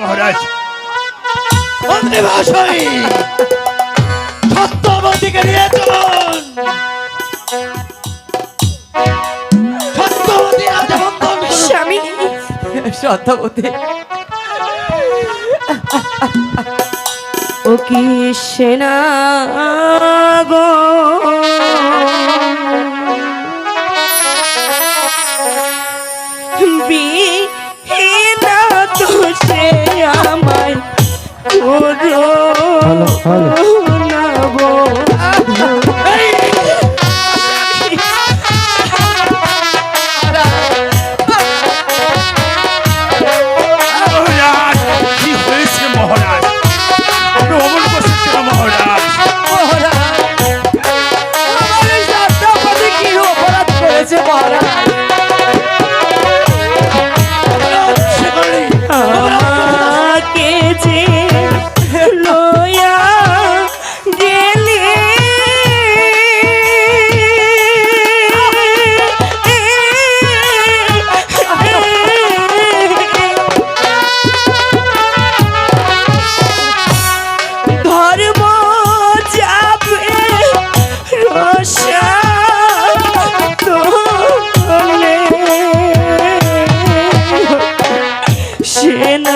মহারাজ। সত্যবতীকে নিয়ে চলুন। সত্যবতী। স্বামী। সত্যবতী ও কি সেনা গো? করো সেনা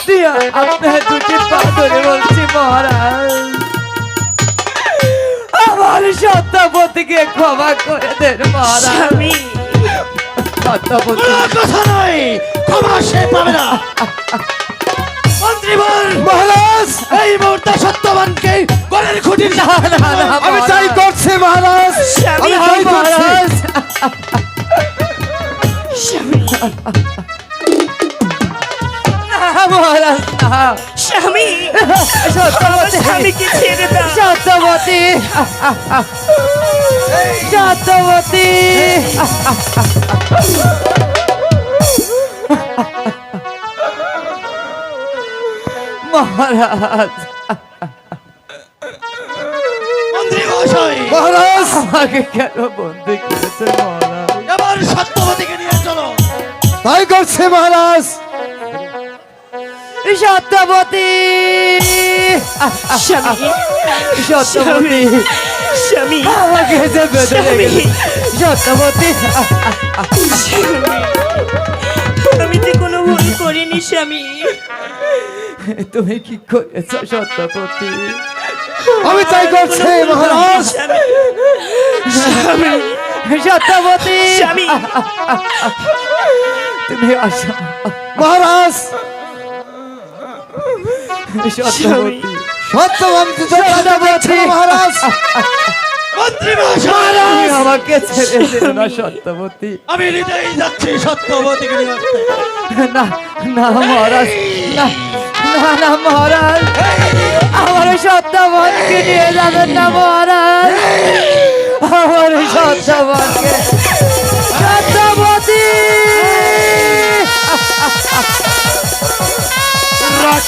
আত্মীয় আপনার দুটি পা ধরে বলছি মহারাজ। আমার সত্যবতীকে ক্ষমা করে দেন মহারাজ। স্বামী। সত্যবতী কোনো কথা নয় ক্ষমা সে পাবে না। মন্ত্রীবর মহারাজ। এই মুহূর্তে সত্যবানকে গলের খুঁটির না না না আমি তাই করছি মহারাজ। স্বামী আমি করছি। মহারাজ স্বামী সত্যবতী। স্বামীকে ছেড়ে দাও। সত্যবতী। সত্যবতী। মহারাজ। মহারাজ। আমাকে কেন বন্দি করেছে মহারাজ? এবার সত্যবতীকে নিয়ে চলো। তাই করছি মহারাজ। সত্যবতী। সত্যবতী। স্বামী। আমাকে যে বেঁধে রেখেছে সত্যবতী। আমি যে কোনো ভুল করিনি স্বামী। তুমি কি করেছ সত্যবতী? আমি তাই করছি মহারাজ। স্বামী। তুমি আসো। মহারাজ। মহারাজ। মন্ত্রী আমাকে ছেড়ে না সত্যবতী আমি যাচ্ছি সত্যবতীকে। না না মহারাজ না না না মহারাজ। আমার সত্যবতকে নিয়ে যাবেন না মহারাজ।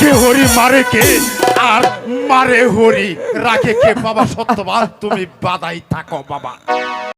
রাখে হরি মারে কে? আর মারে হরি রাখে কে? বাবা, সত্যবান, তুমি বাদাই থাকো, বাবা।